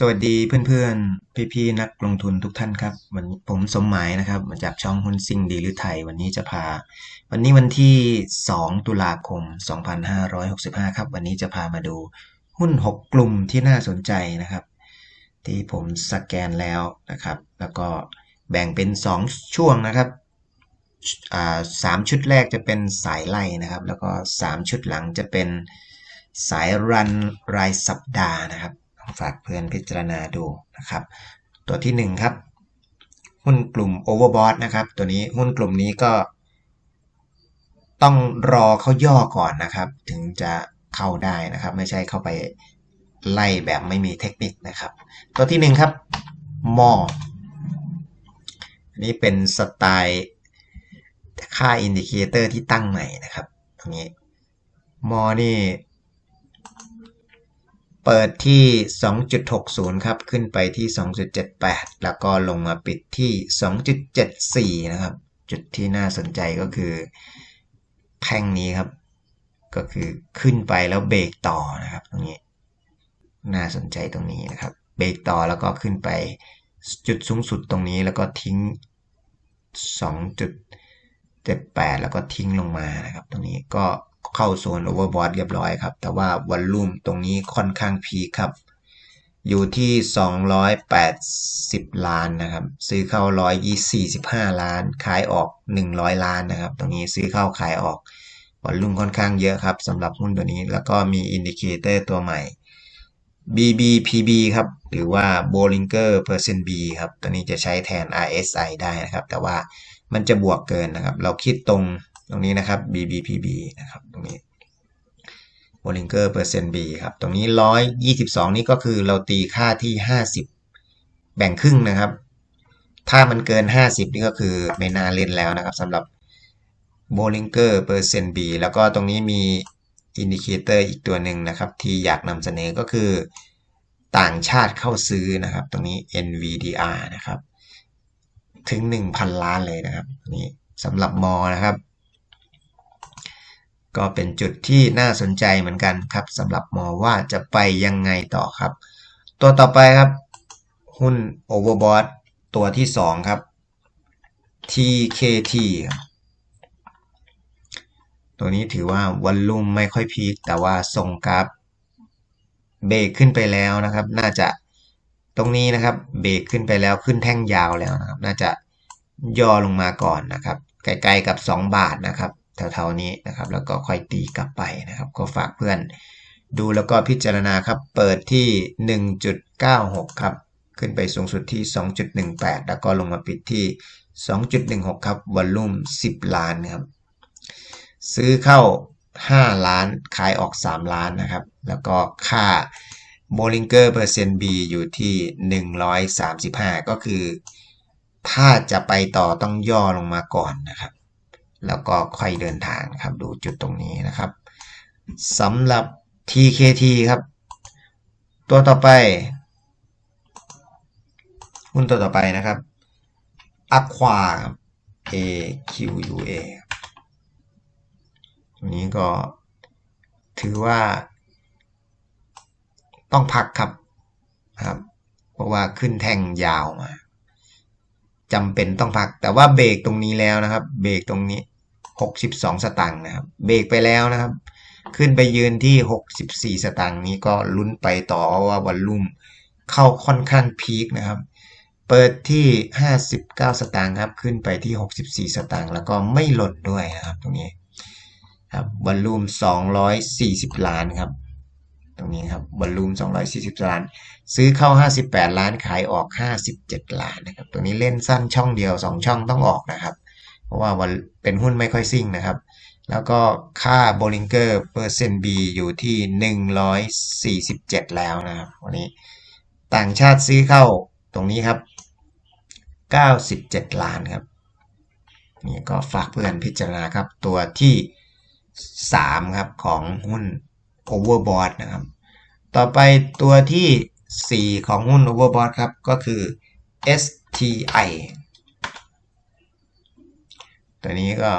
สวัสดีเพื่อนๆ พี่ๆ นักลงทุนทุกท่านครับวันนี้ผมสมหมายนะครับ มาจากช่องหุ้นซิ่งดีหรือไทย วันนี้จะพา วันนี้วันที่ 2 ตุลาคม 2565 ครับ วันนี้จะพามาดูหุ้น 6 กลุ่มที่น่าสนใจนะครับ ที่ผมสแกนแล้วนะครับ แล้วก็แบ่งเป็น 2 ช่วงนะครับสามชุดแรกจะเป็นสายไล่นะครับ แล้วก็ 3 ชุดหลังจะเป็นสายรันรายสัปดาห์นะครับ ฝากเพื่อนพิจารณาดูนะครับ ตัวที่1ครับหุ้นกลุ่ม Overbought นะครับ ตัวนี้หุ้นกลุ่มนี้ก็ต้องรอเขาย่อก่อนนะครับ ถึงจะเข้าได้นะครับ ไม่ใช่เข้าไปไล่แบบไม่มีเทคนิคนะครับ ตัวที่1ครับมอนนี้เป็นสไตล์ค่าอินดิเคเตอร์ที่ตั้งใหม่นะครับ ตรงนี้มอนี่ เปิดที่ 2.60 ครับ ขึ้นไปที่ 2.78 แล้วก็ลงมาปิดที่ 2.74 นะครับ จุดที่น่าสนใจก็คือแท่งนี้ครับ ก็คือขึ้นไปแล้วเบรกต่อนะครับ ตรงนี้ น่าสนใจตรงนี้นะครับ เบรกต่อแล้วก็ขึ้นไปจุดสูงสุดตรงนี้แล้วก็ทิ้ง 2.78 แล้วก็ทิ้งลงมานะครับ ตรงนี้ก็ เข้าโซนโอเวอร์บอทเรียบร้อยครับ แต่ว่าวอลลุ่มตรงนี้ค่อนข้างพีครับ อยู่ที่ 280 ล้านนะครับ ซื้อเข้า 145 ล้าน ขายออก 100 ล้านนะครับ ตรงนี้ซื้อเข้าขายออกวอลลุ่มค่อนข้างเยอะครับสำหรับหุ้นตัวนี้ แล้วก็มีอินดิเคเตอร์ตัวใหม่ BBPB ครับ หรือว่า Bollinger Percent B ครับ ตัวนี้จะใช้แทน RSI ได้นะครับ แต่ว่ามันจะบวกเกินนะครับ เราคิดตรง ตรงนี้นะครับ BBPB นะครับตรงนี้ Bollinger Percent B ครับ ตรงนี้ 122 นี่ก็คือเราตีค่าที่ 50 แบ่งครึ่งนะครับ ถ้ามันเกิน 50 นี่ก็คือไม่น่าเล่นแล้วนะครับสำหรับ Bollinger Percent B แล้วก็ตรงนี้มีอินดิเคเตอร์อีกตัวหนึ่งนะครับ ที่อยากนำเสนอก็คือต่างชาติเข้าซื้อนะครับ ตรงนี้ NVDR นะครับ ถึง 1,000 ล้านเลยนะครับนี่สำหรับมอนะครับ ก็เป็นจุดที่น่าสนใจเหมือนกันครับสำหรับมอว่าจะไปยังไงต่อครับ ตัวต่อไปครับ หุ้น Overbought ตัวที่ 2 ครับ TKT ตัวนี้ถือว่าวอลลุ่มไม่ค่อยพีคแต่ว่าทรงกราฟเบรกขึ้นไปแล้วนะครับ น่าจะตรงนี้นะครับ เบรกขึ้นไปแล้วขึ้นแท่งยาวแล้วนะครับ น่าจะย่อลงมาก่อนนะครับใกล้ๆกับ 2 บาทนะครับ แถวๆนี้นะครับ แล้วก็ค่อยตีกลับไปนะครับ ก็ฝากเพื่อนดูแล้วก็พิจารณาครับ เปิดที่ 1.96 ครับ ขึ้นไปสูงสุดที่ 2.18 แล้วก็ลงมาปิดที่ 2.16 ครับ วอลลุ่ม 10 ล้านครับ ซื้อเข้า 5 ล้าน ขายออก 3 ล้านนะครับ แล้วก็ค่า Bollinger Percent B อยู่ที่ 135 ก็คือ ถ้าจะไปต่อต้องย่อลงมาก่อนนะครับ แล้วก็ค่อยเดินทางครับดูจุดตรงนี้นะครับสำหรับ TKT ครับ ตัวต่อไปหุ้นตัวต่อไปนะครับ Aqua ครับ AQUA ตัวนี้ก็ถือว่าต้องพักครับครับ เพราะว่าขึ้นแท่งยาวมา จำเป็นต้องพัก แต่ว่าเบรกตรงนี้แล้วนะครับ เบรกตรงนี้ 62 สตางค์นะครับ เบรกไปแล้วนะครับ ขึ้นไปยืนที่ 64 สตางค์นี้ก็ลุ้นไปต่อว่าวันลุ่มเข้าค่อนข้างพีคนะครับ เปิดที่ 59 สตางค์ครับ ขึ้นไปที่ 64 สตางค์แล้วก็ไม่หล่นด้วยนะครับ ตรงนี้ครับวอลลุ่ม240 ล้านครับ ตรงนี้ครับวอลลุ่ม240 ล้าน ซื้อเข้า 58 ล้านขายออก 57 ล้านนะครับตรงนี้เล่นสั้นช่องเดียว 2 ช่องต้องออกนะครับ เพราะว่าวันเป็นหุ้นไม่ค่อยซิ่งนะครับ แล้วก็ค่า Bollinger Percent B อยู่ที่ 147 แล้วนะครับวันนี้ต่างชาติซื้อเข้าตรงนี้ครับ 97 ล้านครับนี่ก็ฝากเพื่อนพิจารณาครับตัวที่ 3 ครับของหุ้น Overbought นะครับ ต่อไปตัวที่ 4 ของหุ้น Overbought ครับ ก็คือ STI ตัวนี้ก็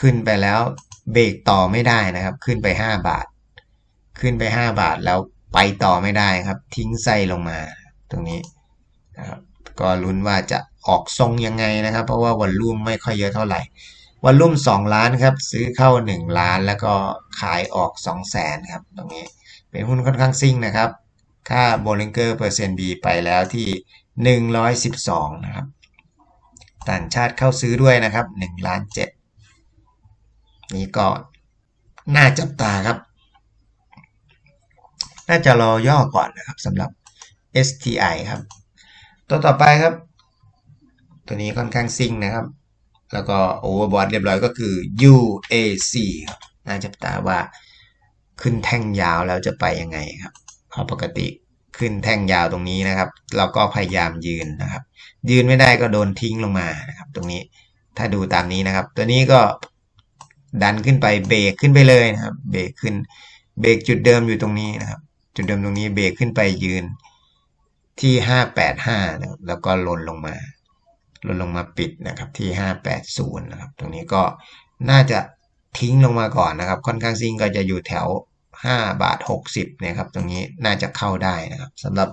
ขึ้นไปแล้วเบรกต่อไม่ได้นะครับ ขึ้นไป 5 บาท ขึ้นไป 5 บาทแล้วไปต่อไม่ได้ครับ ทิ้งไส้ลงมาตรงนี้นะครับก็ลุ้นว่าจะออกทรงยังไงนะครับ เพราะว่าวันรุ่มไม่ค่อยเยอะเท่าไหร่ วันรุ่ม2 ล้านครับ ซื้อเข้า 1 ล้านแล้วก็ขายออก2 0 0แสนครับ ตรงนี้เป็นหุ้นค่อนข้างซิ่งนะครับ ค่าโบลิงเกอร์เปอร์เซ็นต์บีไปแล้วที่ 112 นะครับ ต่างชาติเข้าซื้อด้วยนะครับ1ล้าน7นี่ก็น่าจับตาครับ น่าจะรอย่อก่อนนะครับสำหรับ STI ครับ ตัวต่อไปครับ ตัวนี้ค่อนข้างซิ่งนะครับ แล้วก็โอเวอร์บอทเรียบร้อยก็คือ UAC ครับน่าจับตาว่าขึ้นแท่งยาวแล้วจะไปยังไงครับเพราะปกติขึ้นแท่งยาวตรงนี้นะครับ เราก็พยายามยืนนะครับ ยืนไม่ได้ก็โดนทิ้งลงมานะครับ ตรงนี้ถ้าดูตามนี้นะครับ ตัวนี้ก็ดันขึ้นไปเบรกขึ้นไปเลยนะครับ เบรกขึ้นเบรกจุดเดิมอยู่ตรงนี้นะครับ จุดเดิมตรงนี้เบรกขึ้นไปยืนที่ 585นะครับแล้วก็ลนลงมา ลดลงมาปิดนะครับที่ 580 นะครับ ตรงนี้ก็น่าจะทิ้งลงมาก่อนนะครับ ค่อนข้างซิงก็จะอยู่แถว 5 บาท 60นะครับ ตรงนี้น่าจะเข้าได้นะครับสำหรับ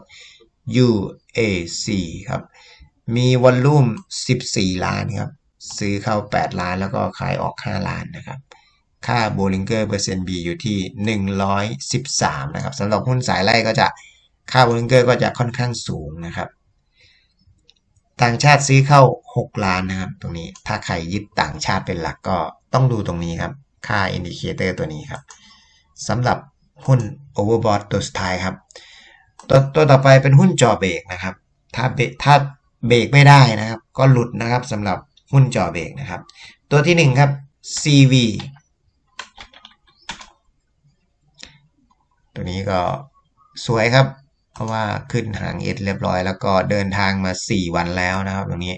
UAC ครับ มีวอลลุ่ม 14 ล้านครับ ซื้อเข้า 8 ล้านแล้วก็ขายออก 5 ล้านนะครับ ค่าโบลิงเกอร์เปอร์เซ็นต์ B อยู่ที่ 113 นะครับสำหรับหุ้นสายไล่ก็จะค่าโบลิงเกอร์ก็จะค่อนข้างสูงนะครับ ต่างชาติซื้อเข้า 6 ล้านนะครับ ตรงนี้ถ้าใครยึดต่างชาติเป็นหลักก็ต้องดูตรงนี้ครับ ค่าอินดิเคเตอร์ตัวนี้ครับสำหรับหุ้น Overbought ตัวสุดท้ายครับ ตัวตัวต่อไปเป็นหุ้นจอเบรกนะครับ ถ้าเบรกถ้าเบรกไม่ได้นะครับ ก็หลุดนะครับสำหรับหุ้นจอเบรกนะครับ ตัวที่ 1 ครับ CV ตัวนี้ก็สวยครับ เพราะว่าขึ้นหางเอ็ดเรียบร้อย แล้วก็เดินทางมา 4 วันแล้วนะครับ ตรงนี้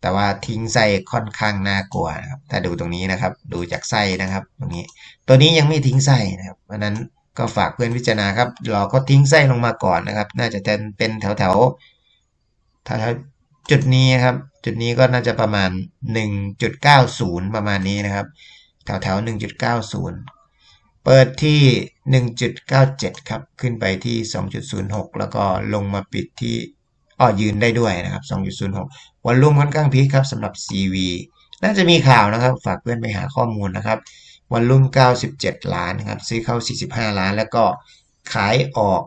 แต่ว่าทิ้งไส้ค่อนข้างน่ากลัวนะครับ ถ้าดูตรงนี้นะครับ ดูจากไส้นะครับ ตรงนี้ ตัวนี้ยังไม่ทิ้งไส้นะครับ เพราะนั้นก็ฝากเพื่อนพิจารณาครับ เราก็ทิ้งไส้ลงมาก่อนนะครับ น่าจะเป็นแถวแถวแถวจุดนี้ครับ จุดนี้ก็น่าจะประมาณ 1.90 ประมาณนี้นะครับ แถวแถว1.90 เปิดที่ 1.97 ครับ ขึ้นไปที่ 2.06 แล้วก็ลงมาปิดที่อ้อยืนได้ด้วยนะครับ 2.06 วันรุ่มค่อนข้างพีคครับสำหรับ CV น่าจะมีข่าวนะครับ ฝากเพื่อนไปหาข้อมูลนะครับ วันรุ่ม 97 ล้านครับ ซื้อเข้า 45 ล้าน แล้วก็ขายออก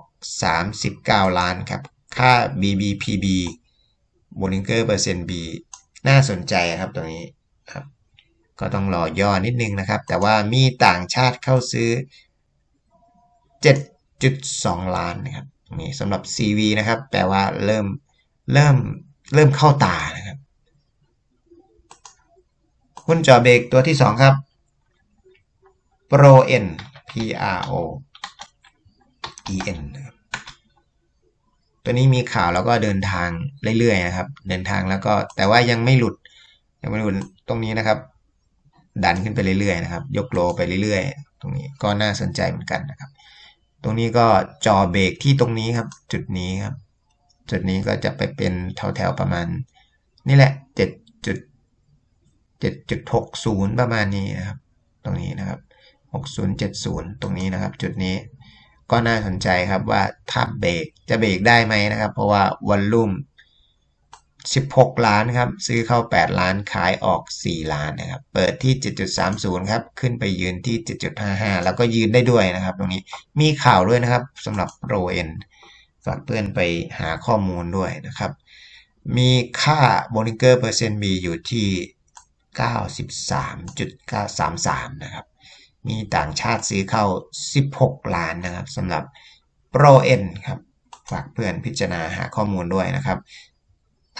39 ล้านครับ ค่า BBPB บลิงเกอร์เปอร์เซ็นต์ B น่าสนใจครับตรงนี้ครับ ก็ต้องรอย่อนิดนึงนะครับ แต่ว่ามีต่างชาติเข้าซื้อ 7.2 ล้านนะครับนี้สำหรับ CV นะครับ แปลว่าเริ่มเริ่มเริ่มเข้าตานะครับหุ้นจอเบรกตัวที่ 2 ครับ Pro N P R O E N นะครับตัวนี้มีข่าวแล้วก็เดินทางเรื่อยๆนะครับ เดินทางแล้วก็แต่ว่ายังไม่หลุดยังไม่หลุดตรงนี้นะครับ ดันขึ้นไปเรื่อยๆนะครับ ยกโลไปเรื่อยๆ ตรงนี้ก็น่าสนใจเหมือนกันนะครับ ตรงนี้ก็จอเบรกที่ตรงนี้ครับ จุดนี้ครับ จุดนี้ก็จะไปเป็นแถวๆประมาณ นี่แหละ7จุด7.60 ประมาณนี้นะครับ ตรงนี้นะครับ 6070 ตรงนี้นะครับ จุดนี้ก็น่าสนใจครับว่าถ้าเบรกจะเบรกได้ไหมนะครับ เพราะว่าวันลุ่ม 16 ล้านครับ ซื้อเข้า 8 ล้านขายออก 4 ล้านนะครับ เปิดที่ 7.30 ครับ ขึ้นไปยืนที่ 7.55 แล้วก็ยืนได้ด้วยนะครับ ตรงนี้มีข่าวด้วยนะครับสำหรับโรเอ็นฝากเพื่อนไปหาข้อมูลด้วยนะครับ มีค่าโบลิงเกอร์เปอร์เซ็นต์มีอยู่ที่ 93.933 นะครับ มีต่างชาติซื้อเข้า 16 ล้านนะครับสำหรับ Pro N ครับ ฝากเพื่อนพิจารณาหาข้อมูลด้วยนะครับ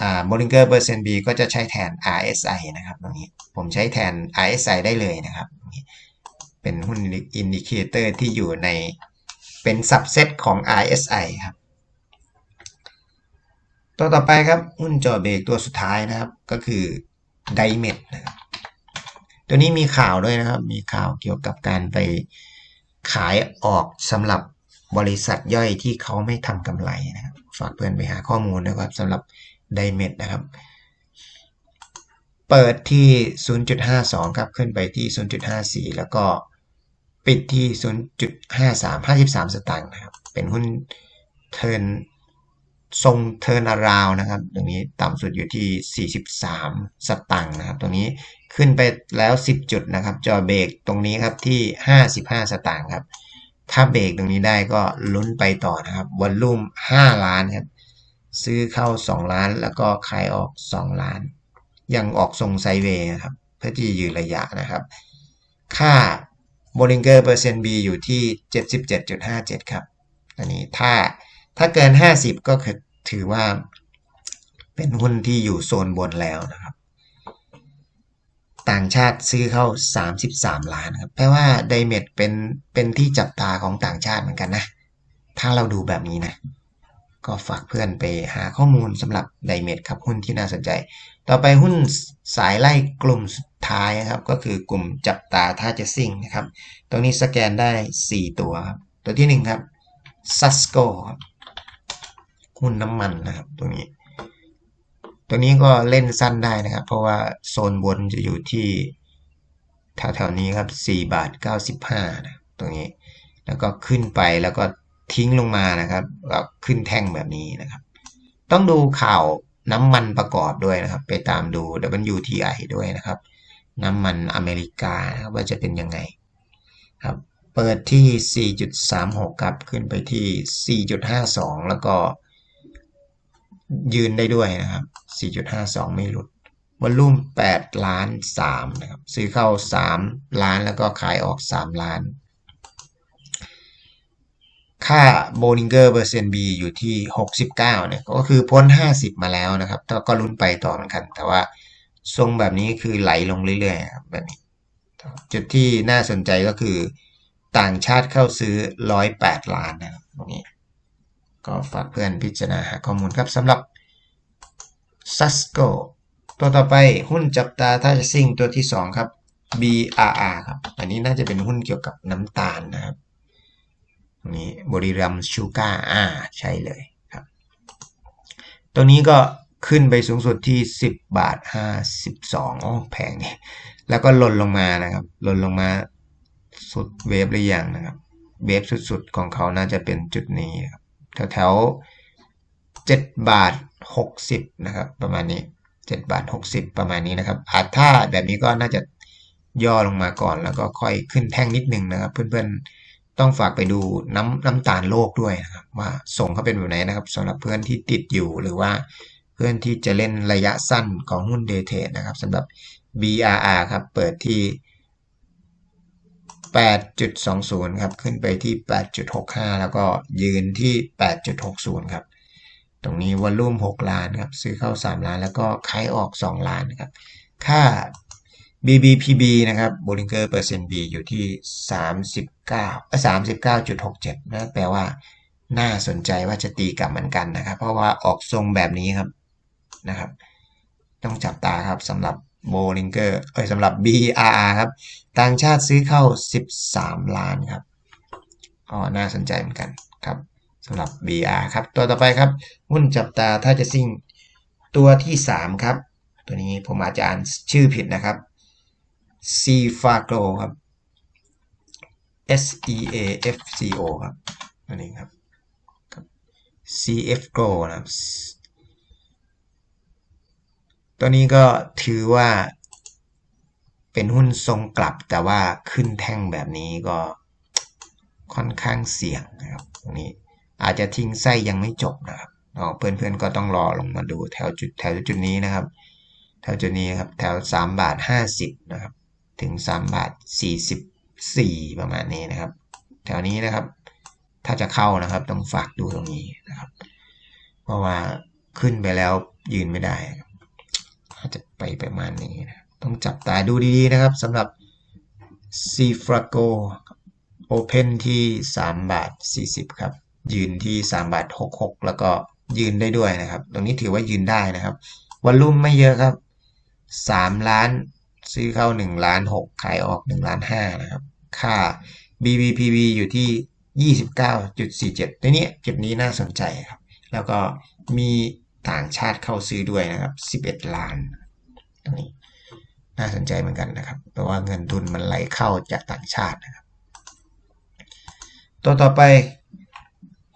อ่า Bollinger Percent B ก็จะใช้แทน RSI นะครับตรงนี้ ผมใช้แทน RSI ได้เลยนะครับ เป็นหุ้นอินดิเคเตอร์ที่อยู่ในเป็นสับเซตของ RSI ครับ ตัวต่อไปครับ หุ้นจอเบรกตัวสุดท้ายนะครับ ก็คือ d i m e t นะครับตัวนี้มีข่าวด้วยนะครับ มีข่าวเกี่ยวกับการไปขายออกสำหรับบริษัทย่อยที่เขาไม่ทำกำไรนะครับ ฝากเพื่อนไปหาข้อมูลนะครับสำหรับ ไดเมดนะครับ เปิดที่ 0.52 ครับ ขึ้นไปที่ 0.54 แล้วก็ปิดที่ 0.53 53 สตางค์นะครับ เป็นหุ้นเทิร์นทรงเทิร์นาราวนะครับ ตรงนี้ต่ำสุดอยู่ที่ 43 สตางค์นะครับ ตรงนี้ขึ้นไปแล้ว 10 จุดนะครับ จอเบรกตรงนี้ครับที่ 55 สตางค์ครับ ถ้าเบรกตรงนี้ได้ก็ลุ้นไปต่อนะครับวอลลุ่ม 5 ล้านครับ ซื้อเข้า 2 ล้าน แล้วก็ขายออก 2 ล้าน ยังออกทรงไซเวย์นะครับ เพื่อที่ยืนระยะนะครับ ค่าโบลิงเกอร์เปอร์เซ็นต์ B อยู่ที่ 77.57 ครับ อันนี้ถ้าถ้าเกิน 50 ก็คือถือว่าเป็นหุ้นที่อยู่โซนบนแล้วนะครับ ต่างชาติซื้อเข้า 33 ล้านครับ แปลว่าไดเมดเป็นเป็นที่จับตาของต่างชาติเหมือนกันนะ ถ้าเราดูแบบนี้นะ ก็ฝากเพื่อนไปหาข้อมูลสำหรับไดเมดครับหุ้นที่น่าสนใจ ต่อไปหุ้นสายไล่กลุ่มสุดท้ายครับ ก็คือกลุ่มจับตาท่าจะซิ่งนะครับ ตรงนี้สแกนได้ 4 ตัวครับ ตัวที่ 1 ครับซัสโกครับหุ้นน้ำมันนะครับตัวนี้ ตัวนี้ก็เล่นสั้นได้นะครับ เพราะว่าโซนบนจะอยู่ที่แถวๆนี้ครับ4บาท95นะตรงนี้ แล้วก็ขึ้นไปแล้วก็ ทิ้งลงมานะครับก็ขึ้นแท่งแบบนี้นะครับ ต้องดูข่าวน้ำมันประกอบด้วยนะครับ ไปตามดู WTI ด้วยนะครับ น้ำมันอเมริกาว่าจะเป็นยังไงครับเปิดที่ 4.36 ครับ ขึ้นไปที่ 4.52 แล้วก็ยืนได้ด้วยนะครับ 4.52 ไม่หลุดวอลลุ่ม8ล้าน3นะครับ ซื้อเข้า 3 ล้านแล้วก็ขายออก 3 ล้าน ค่าโบลิงเกอร์เปอร์เซ็นต์ B อยู่ที่ 69เนี่ยก็คือพ้น 50 มาแล้วนะครับก็ลุ้นไปต่อเหมือนกัน แต่ว่าทรงแบบนี้คือไหลลงเรื่อยๆครับแบบนี้ จุดที่น่าสนใจก็คือต่างชาติเข้าซื้อ 108 ล้านนะครับตรงนี้ ก็ฝากเพื่อนพิจารณาหาข้อมูลครับสำหรับซัสโกตัวต่อไปหุ้นจับตาถ้าจะซิ่งตัวที่ 2 ครับ BRR ครับ อันนี้น่าจะเป็นหุ้นเกี่ยวกับน้ำตาลนะครับ นี้บริรัมชูการ์อ่าใช่เลยครับตัวนี้ก็ขึ้นไปสูงสุดที่ 10 บาท 52โอ้แพงนี่แล้วก็หล่นลงมานะครับหล่นลงมาสุดเวฟหรือยังนะครับ เวฟสุดๆของเขาน่าจะเป็นจุดนี้ครับแถวๆ7บาท 60นะครับประมาณนี้ 7 บาท 60 ประมาณนี้นะครับอาจถ้าแบบนี้ก็น่าจะย่อลงมาก่อนแล้วก็ค่อยขึ้นแท่งนิดนึงนะครับ เพื่อนๆ ต้องฝากไปดูน้ำน้ำตาลโลกด้วยนะครับว่าส่งเข้าเป็นแบบไหนนะครับสำหรับเพื่อนที่ติดอยู่หรือว่าเพื่อนที่จะเล่นระยะสั้นของหุ้นเดเทนะครับสำหรับ BRR ครับ เปิดที่ 8.20 ครับ ขึ้นไปที่ 8.65 แล้วก็ยืนที่ 8.60 ครับ ตรงนี้วอลลุ่ม 6 ล้านครับ ซื้อเข้า 3 ล้าน แล้วก็ขายออก 2 ล้านครับ ค่า BBPB นะครับ Bollinger Percent B อยู่ที่ 39เอ่อ39.67นะแปลว่า น่าสนใจว่าจะตีกลับเหมือนกันนะครับ เพราะว่าออกทรงแบบนี้ครับนะครับ ต้องจับตาครับสำหรับ Bollinger เอ้ยสำหรับ BRR ครับ ต่างชาติซื้อเข้า 13 ล้านครับก็น่าสนใจเหมือนกันครับสำหรับ BR ครับ ตัวต่อไปครับ หุ้นจับตาถ้าจะซิ่งตัวที่ 3 ครับ ตัวนี้ผมอาจจะอ่านชื่อผิดนะครับ C f a g o ครับ S E A F C O ครับอันนี้ครับ CF Go นะครับ ตัวนี้ก็ถือว่าเป็นหุ้นทรงกลับแต่ว่าขึ้นแท่งแบบนี้ก็ค่อนข้างเสี่ยงนะครับตรงนี้อาจจะทิ้งไส้ยังไม่จบนะครับเพื่อนๆก็ต้องรอลงมาดูแถวจุดแถวจุดนี้นะครับ แถวจุดนี้ครับแถว3บาท50นะครับ ถึง3บาท44 ประมาณนี้นะครับ แถวนี้นะครับ ถ้าจะเข้านะครับ ต้องฝากดูตรงนี้นะครับ เพราะว่าขึ้นไปแล้วยืนไม่ได้อาจจะไปประมาณนี้นะต้องจับตาดูดีๆนะครับสำหรับ c f r a g o Open ที่3บาท40 ครับ ยืนที่3บาท66 แล้วก็ยืนได้ด้วยนะครับ ตรงนี้ถือว่ายืนได้นะครับวอลลุ่มไม่เยอะครับ3ล้าน ซื้อเข้า1ล้าน6ขายออก1ล้าน5นะครับ ค่า BBPB อยู่ที่ 29.47ตัวนี้จุดนี้น่าสนใจครับ แล้วก็มีต่างชาติเข้าซื้อด้วยนะครับ 11 ล้านตรงนี้น่าสนใจเหมือนกันนะครับ เพราะว่าเงินทุนมันไหลเข้าจากต่างชาตินะครับ ตัวต่อไป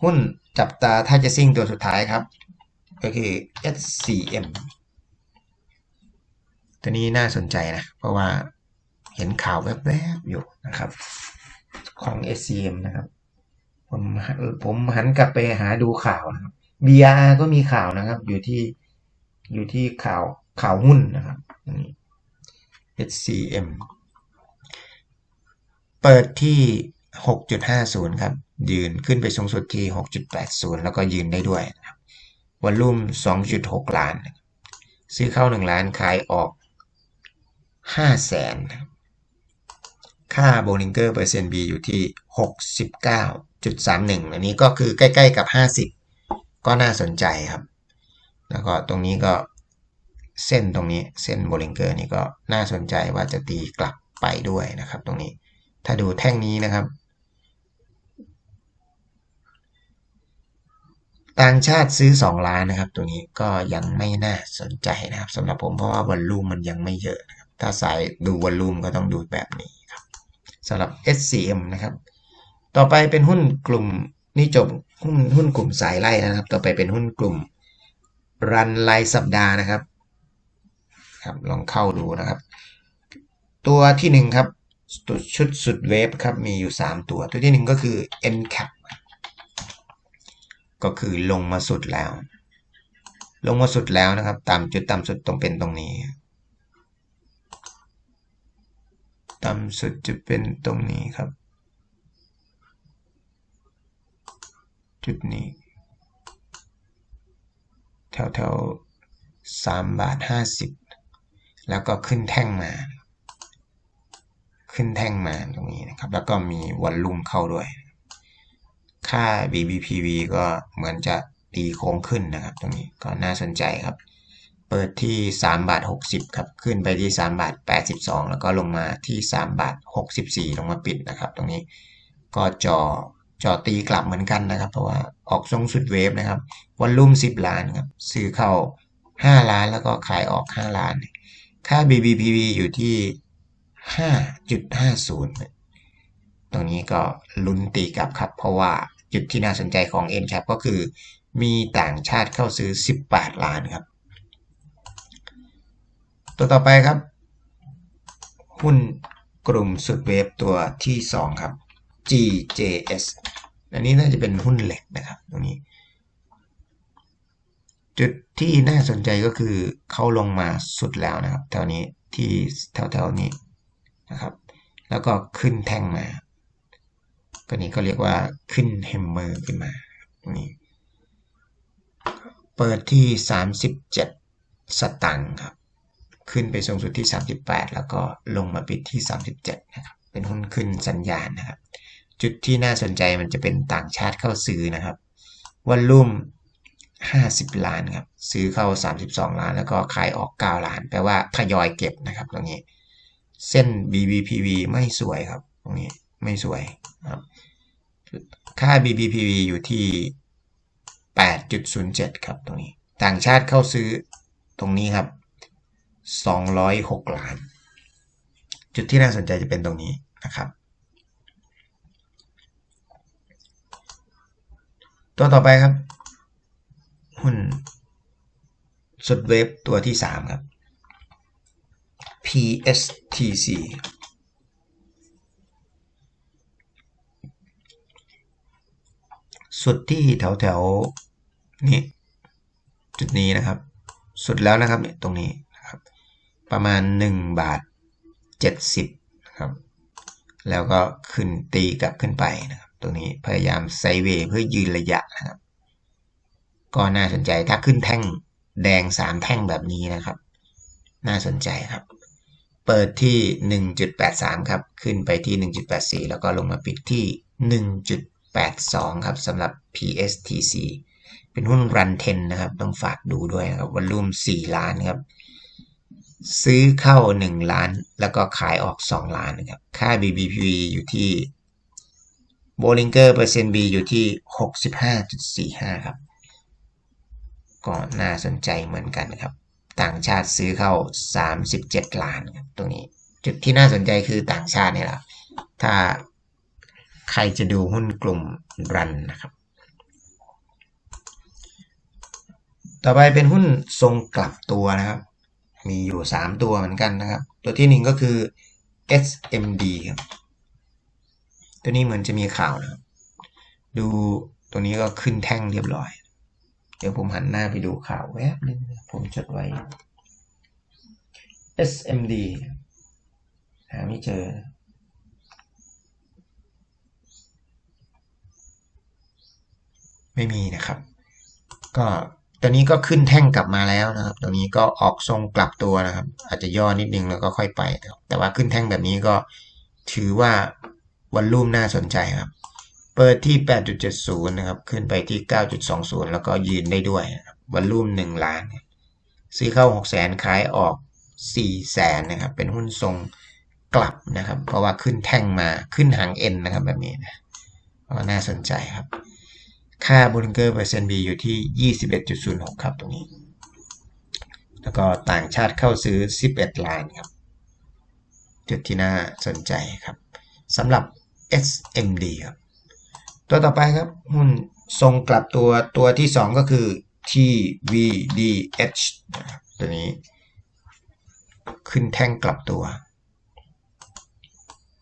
หุ้นจับตาถ้าจะซิ่งตัวสุดท้ายครับ ก็คือ SCM ตัวนี้น่าสนใจนะ เพราะว่าเห็นข่าวแวบๆอยู่นะครับ ของ SCM นะครับ ผมผมหันกลับไปหาดูข่าวนะครับ BR ก็มีข่าวนะครับ อยู่ที่อยู่ที่ข่าวข่าวหุ้นนะครับนี่ SCM เปิดที่ 6.50 ครับ ยืนขึ้นไปสูงสุดที่ 6.80 แล้วก็ยืนได้ด้วยนะครับวอลลุ่ม 2.6 ล้าน ซื้อเข้า 1 ล้าน ขายออก 5แสนค่าโบลิงเกอร์เปอร์เซ็นต์ B อยู่ที่69.31อันนี้ก็คือใกล้ๆกับ50ก็น่าสนใจครับ แล้วก็ตรงนี้ก็เส้นตรงนี้เส้นโบลิงเกอร์นี่ก็น่าสนใจว่าจะตีกลับไปด้วยนะครับ ตรงนี้ถ้าดูแท่งนี้นะครับ ต่างชาติซื้อ 2 ล้านนะครับ ตัวนี้ก็ยังไม่น่าสนใจนะครับสำหรับผมเพราะว่าวอลลุ่มมันยังไม่เยอะนะ ถ้าสายดูวอลลุ่มก็ต้องดูแบบนี้ครับสำหรับ SCM นะครับ ต่อไปเป็นหุ้นกลุ่มนี่จบหุ้นหุ้นกลุ่มสายไล่นะครับ ต่อไปเป็นหุ้นกลุ่มรันรายสัปดาห์นะครับครับ ลองเข้าดูนะครับ ตัวที่หนึ่งครับชุดสุดเวฟครับมีอยู่ 3 ตัว ตัวที่หนึ่งก็คือ NCAP ก็คือลงมาสุดแล้ว ลงมาสุดแล้วนะครับ ตามจุดต่ำสุดตรงเป็นตรงนี้ ต่ำสุดจะเป็นตรงนี้ครับ จุดนี้ แถวแถวสามบาทห้าสิบแล้วก็ขึ้นแท่งมา ขึ้นแท่งมาตรงนี้นะครับ แล้วก็มีวอลลุ่มเข้าด้วย ค่า BBPV ก็เหมือนจะตีโค้งขึ้นนะครับ ตรงนี้ก็น่าสนใจครับ เปิดที่3บาท60 ครับ ขึ้นไปที่3บาท82 แล้วก็ลงมาที่3บาท64 ลงมาปิดนะครับ ตรงนี้ก็จอจอตีกลับเหมือนกันนะครับ เพราะว่าออกทรงสุดเวฟนะครับวอลลุ่ม 10 ล้านครับซื้อเข้า 5 ล้านแล้วก็ขายออก 5 ล้าน ค่า BBPV อยู่ที่ 5.50 ตรงนี้ก็ลุ้นตีกลับครับ เพราะว่าจุดที่น่าสนใจของ n c a p ก็คือ มีต่างชาติเข้าซื้อ 18 ล้านครับ ตัวต่อไปครับ หุ้นกลุ่มสุดเวฟตัวที่ 2 ครับ GJS อันนี้น่าจะเป็นหุ้นเหล็กนะครับตรงนี้ จุดที่น่าสนใจก็คือเขาลงมาสุดแล้วนะครับแถวนี้ที่แถวๆนี้นะครับ แล้วก็ขึ้นแท่งมาตัวนี้ก็เรียกว่าขึ้นแฮมเมอร์ขึ้นมาตรงนี้ เปิดที่ 37 สตังค์ครับ ขึ้นไปสูงสุดที่ 38 แล้วก็ลงมาปิดที่ 37 นะครับ เป็นหุ้นขึ้นสัญญาณนะครับ จุดที่น่าสนใจมันจะเป็นต่างชาติเข้าซื้อนะครับวอลลุ่ม 50 ล้านครับ ซื้อเข้า 32 ล้าน แล้วก็ขายออก 9 ล้าน แปลว่าทยอยเก็บนะครับตรงนี้ เส้น BBPV ไม่สวยครับ ตรงนี้ไม่สวยครับ ค่า BBPV อยู่ที่ 8.07 ครับตรงนี้ ต่างชาติเข้าซื้อตรงนี้ครับ 206 ล้าน จุดที่น่าสนใจจะเป็นตรงนี้นะครับ ตัวต่อไปครับ หุ้นสุดเว็บตัวที่ 3 ครับ PSTC สุดที่แถวแถวนี้ จุดนี้นะครับ สุดแล้วนะครับเนี่ยตรงนี้ ประมาณ 1 บาท 70ครับ แล้วก็ขึ้นตีกลับขึ้นไปนะครับตรงนี้พยายามไซเวย์เพื่อยืนระยะนะครับ ก็น่าสนใจถ้าขึ้นแท่งแดง 3 แท่งแบบนี้นะครับ น่าสนใจครับ เปิดที่ 1.83 ครับ ขึ้นไปที่ 1.84 แล้วก็ลงมาปิดที่ 1.82 ครับสำหรับ PSTC เป็นหุ้นรันเทนนะครับ ต้องฝากดูด้วยนะครับวอลุ่ม 4 ล้านครับ ซื้อเข้า 1 ล้าน แล้วก็ขายออก2ล้านนะครับ ค่า BBPV อยู่ที่โบลิงเกอร์เปอร์เซ็นต์ B อยู่ที่ 65.45 ครับ ก็น่าสนใจเหมือนกันครับ ต่างชาติซื้อเข้า 37 ล้านครับตรงนี้ จุดที่น่าสนใจคือต่างชาตินี่แหละถ้าใครจะดูหุ้นกลุ่มรันนะครับ ต่อไปเป็นหุ้นทรงกลับตัวนะครับ มีอยู่ 3 ตัวเหมือนกันนะครับ ตัวที่หนึ่งก็คือ SMD ครับตัวนี้เหมือนจะมีข่าวนะครับ ดูตัวนี้ก็ขึ้นแท่งเรียบร้อย เดี๋ยวผมหันหน้าไปดูข่าวแวบนึงผมจดไว้ SMD หาไม่เจอ ไม่มีนะครับ ก็ ตัวนี้ก็ขึ้นแท่งกลับมาแล้วนะครับ ตัวนี้ก็ออกทรงกลับตัวนะครับ อาจจะย่อนิดนึงแล้วก็ค่อยไป แต่ว่าขึ้นแท่งแบบนี้ก็ถือว่าวันลุ่มน่าสนใจครับ เปิดที่ 8.70 นะครับ ขึ้นไปที่ 9.20 แล้วก็ยืนได้ด้วยนะครับวันลุ่ม1ล้าน ซื้อเข้า6 0 0 0 0 0ขายออก 4 0 0 0 0นะครับ เป็นหุ้นทรงกลับนะครับ เพราะว่าขึ้นแท่งมาขึ้นหางเอ็นนะครับแบบนี้นะก็น่าสนใจครับ ค่าบูริงเกอร์เปอร์เซนต์บีอยู่ที่ 21.06 ครับตรงนี้ แล้วก็ต่างชาติเข้าซื้อ 11 ล้านครับ จุดที่น่าสนใจครับสำหรับ SMD ครับ ตัวต่อไปครับหุ้นทรงกลับตัวตัวที่ 2 ก็คือ TVDH นะครับตัวนี้ ขึ้นแท่งกลับตัว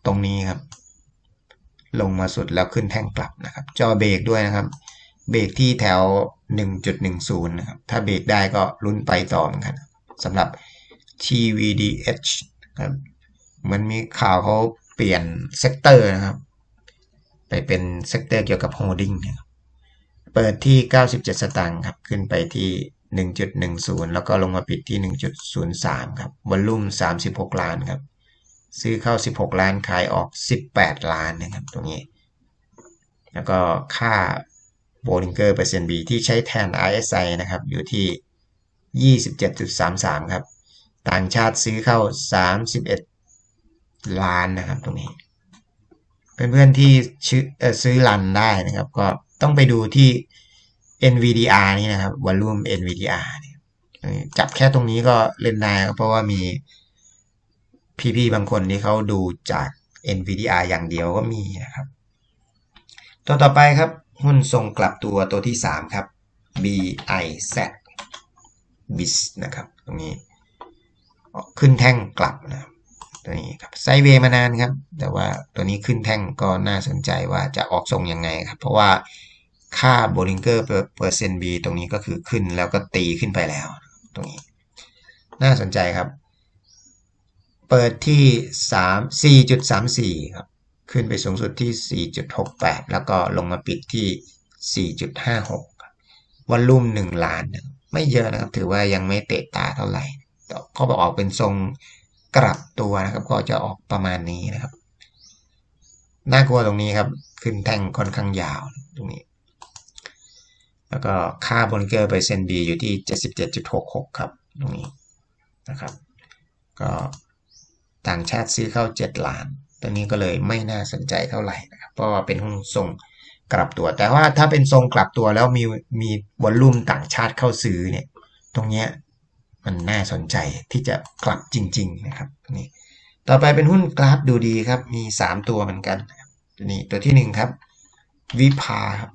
ตรงนี้ครับ ลงมาสุดแล้วขึ้นแท่งกลับนะครับ จอเบรกด้วยนะครับ เบรกที่แถว 1.10 นะครับ ถ้าเบรกได้ก็ลุ้นไปต่อเหมือนกันสำหรับ TVDH ครับมันมีข่าวเขาเปลี่ยนเซกเตอร์นะครับ ไปเป็นเซกเตอร์เกี่ยวกับโฮดดิ้งนะครับเปิดที่ 97 สตางค์ครับ ขึ้นไปที่ 1.10 แล้วก็ลงมาปิดที่ 1.03 ครับวอลลุ่ม 36 ล้านครับ ซื้อเข้า 16 ล้านขายออก 18 ล้านนะครับตรงนี้ แล้วก็ค่า โบลิงเกอร์เปอร์เซ็นต์บีที่ใช้แทน RSI นะครับ อยู่ที่ 27.33 ครับ ต่างชาติซื้อเข้า 31 ล้านนะครับตรงนี้ เพื่อนๆที่ซื้อรันได้นะครับ ก็ต้องไปดูที่ NVDR นี่นะครับ Volume NVDR จับแค่ตรงนี้ก็เล่นได้เพราะว่ามีพี่ๆบางคนที่เขาดูจาก NVDR อย่างเดียวก็มีนะครับ ตัวต่อไปครับ หุ้นทรงกลับตัวตัวที่ 3 ครับ BIZ BIS นะครับ ตรงนี้ ขึ้นแท่งกลับนะตัวนี้ครับไซเวมานานครับ แต่ว่าตัวนี้ขึ้นแท่งก็น่าสนใจว่าจะออกทรงยังไงครับ เพราะว่าค่าโบลิงเกอร์เปอร์เซ็นต์บีตรงนี้ก็คือขึ้นแล้วก็ตีขึ้นไปแล้ว ตรงนี้ น่าสนใจครับ เปิดที่ 3 4.34 ครับ ขึ้นไปสูงสุดที่ 4.68 แล้วก็ลงมาปิดที่ 4.56วันลุ่ม1ล้าน ไม่เยอะนะครับ ถือว่ายังไม่เตะตาเท่าไหร่ก็บอกออกเป็นทรงกลับตัวนะครับ ก็จะออกประมาณนี้นะครับ น่ากลัวตรงนี้ครับ ขึ้นแท่งค่อนข้างยาวตรงนี้ แล้วก็ค่าบนเกอร์เปอร์เซ็นต์บีอยู่ที่ 77.66 ครับ ตรงนี้นะครับ ก็ต่างชาติซื้อเข้า 7 ล้าน ตัวนี้ก็เลยไม่น่าสนใจเท่าไหร่นะครับเพราะว่าเป็นหุ้นทรงกลับตัว แต่ว่าถ้าเป็นทรงกลับตัวแล้วมีมีวอลลุ่มต่างชาติเข้าซื้อเนี่ย ตรงเนี้ยมันน่าสนใจที่จะกลับจริง ๆ นะครับนี่ต่อไปเป็นหุ้นกราฟดูดีครับ มี 3 ตัวเหมือนกันตัวนี้ตัวที่ 1 ครับ วิภาครับ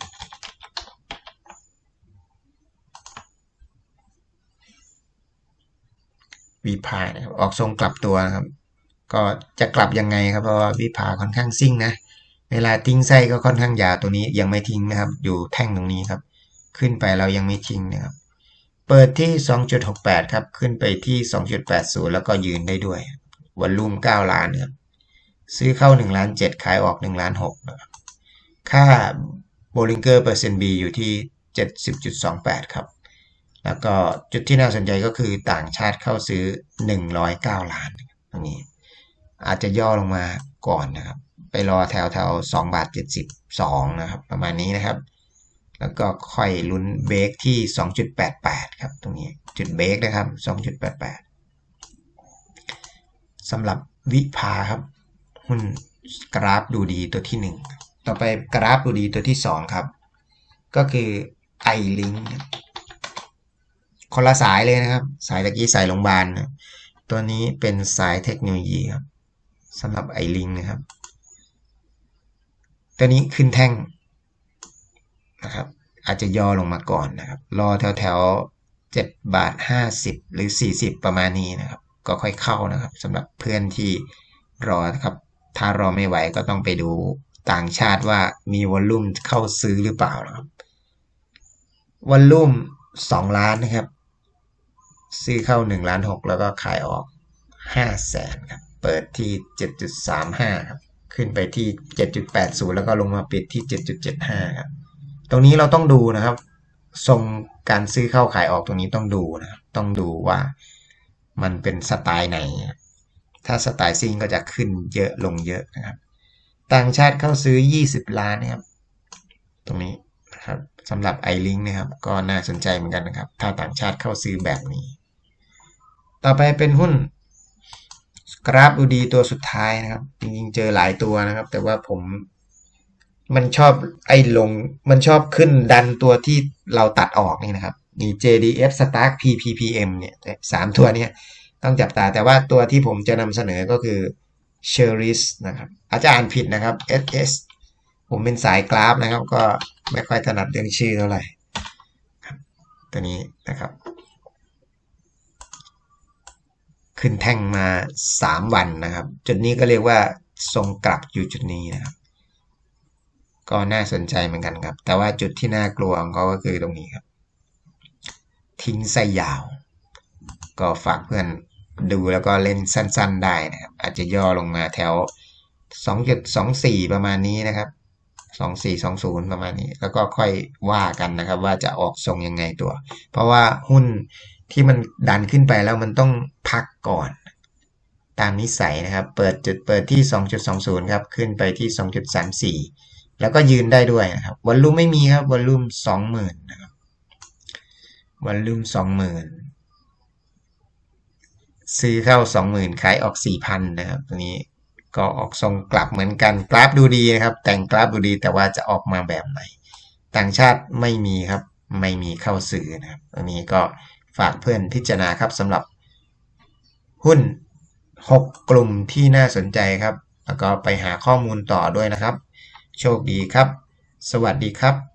วิภานะครับออกทรงกลับตัวนะครับ ก็จะกลับยังไงครับเพราะว่าวิภาค่อนข้างซิ่งนะเวลาทิ้งไส้ก็ค่อนข้างยาวตัวนี้ยังไม่ทิ้งนะครับ อยู่แท่งตรงนี้ครับ ขึ้นไปเรายังไม่ทิ้งนะครับ เปิดที่ 2.68 ครับ ขึ้นไปที่ 2.80 แล้วก็ยืนได้ด้วย วอลลุ่ม 9 ล้านครับซื้อเข้า 1 ล้าน 7 ขายออก 1 ล้าน6นะครับค่าโบลิงเกอร์เปอร์เซ็นต์บีอยู่ที่ 70.28 ครับ แล้วก็จุดที่น่าสนใจก็คือต่างชาติเข้าซื้อ 109 ล้านตรงนี้ อาจจะย่อลงมาก่อนนะครับ ไปรอแถวแถว2บาท72นะครับ ประมาณนี้นะครับ แล้วก็ค่อยลุ้นเบรกที่2.88ครับ ตรงนี้จุดเบรกนะครับ2.88สำหรับวิภาครับ หุ้นกราฟดูดีตัวที่1ต่อไปกราฟดูดีตัวที่2ครับ ก็คือ iLink คนละสายเลยนะครับ สายตะกี้สายโรงพยาบาลนะตัวนี้เป็นสายเทคโนโลยีครับ สำหรับ iLink นะครับ ตัวนี้ขึ้นแท่งนะครับ อาจจะย่อลงมาก่อนนะครับ รอแถวแถวเจ็ดบาทห้าสิบหรือสี่สิบประมาณนี้นะครับ ก็ค่อยเข้านะครับสำหรับเพื่อนที่รอนะครับ ถ้ารอไม่ไหวก็ต้องไปดูต่างชาติว่ามีวอลลุ่มเข้าซื้อหรือเปล่านะครับวอลลุ่มสองล้านนะครับ ซื้อเข้าหนึ่งล้านหกแล้วก็ขายออกห้าแสนครับ เปิดที่เจ็ดจุดสามห้าครับ ขึ้นไปที่เจ็ดจุดแล้วก็ลงมาปิดที่เจ็ดจุดเจ็ดห้าครับ ตรงนี้เราต้องดูนะครับ ทรงการซื้อเข้าขายออกตรงนี้ต้องดูนะครับ ต้องดูว่ามันเป็นสไตล์ไหน ถ้าสไตล์ซิ่งก็จะขึ้นเยอะลงเยอะนะครับ ต่างชาติเข้าซื้อ 20 ล้านนะครับ ตรงนี้นะครับสำหรับ i l i n k นะครับ ก็น่าสนใจเหมือนกันนะครับ ถ้าต่างชาติเข้าซื้อแบบนี้ ต่อไปเป็นหุ้น กราฟดูดีตัวสุดท้ายนะครับ จริงๆ เจอหลายตัวนะครับ แต่ว่าผมมันชอบไอ้ลง มันชอบขึ้นดันตัวที่เราตัดออกนี่นะครับ นี่ JDF Stark PPPM เนี่ยสามตัวเนี้ต้องจับตาแต่ว่าตัวที่ผมจะนำเสนอก็คือ Cheris นะครับ อาจจะอ่านผิดนะครับ SS ผมเป็นสายกราฟนะครับ ก็ไม่ค่อยถนัดเรื่องชื่อเท่าไหร่ตัวนี้นะครับ ขึ้นแท่งมา 3 วันนะครับ จุดนี้ก็เรียกว่าทรงกลับอยู่จุดนี้นะครับ ก็น่าสนใจเหมือนกันครับ แต่ว่าจุดที่น่ากลัวของเขาก็คือตรงนี้ครับ ทิ้งไส้ยาว ก็ฝากเพื่อนดูแล้วก็เล่นสั้น ๆ ได้นะครับ อาจจะย่อลงมาแถว 2.24 ประมาณนี้นะครับ 2420 ประมาณนี้ แล้วก็ค่อยว่ากันนะครับ ว่าจะออกทรงยังไงตัว เพราะว่าหุ้น ที่มันดันขึ้นไปแล้วมันต้องพักก่อน ตามนิสัยนะครับ เปิดจุดเปิดที่ 2.20 ครับ ขึ้นไปที่ 2.34 แล้วก็ยืนได้ด้วยนะครับวอลลุ่มไม่มีครับวอลลุ่ม20,000นะครับวอลลุ่ม20,000 ซื้อเข้า 20,000 ขายออก 4,000 นะครับตรงนี้ก็ออกทรงกลับเหมือนกันกราฟดูดีนะครับ แต่งกราฟดูดีแต่ว่าจะออกมาแบบไหน ต่างชาติไม่มีครับ ไม่มีเข้าซื้อนะครับตรงนี้ก็ ฝากเพื่อนพิจารณาครับสำหรับหุ้น 6 กลุ่มที่น่าสนใจครับ แล้วก็ไปหาข้อมูลต่อด้วยนะครับ โชคดีครับ สวัสดีครับ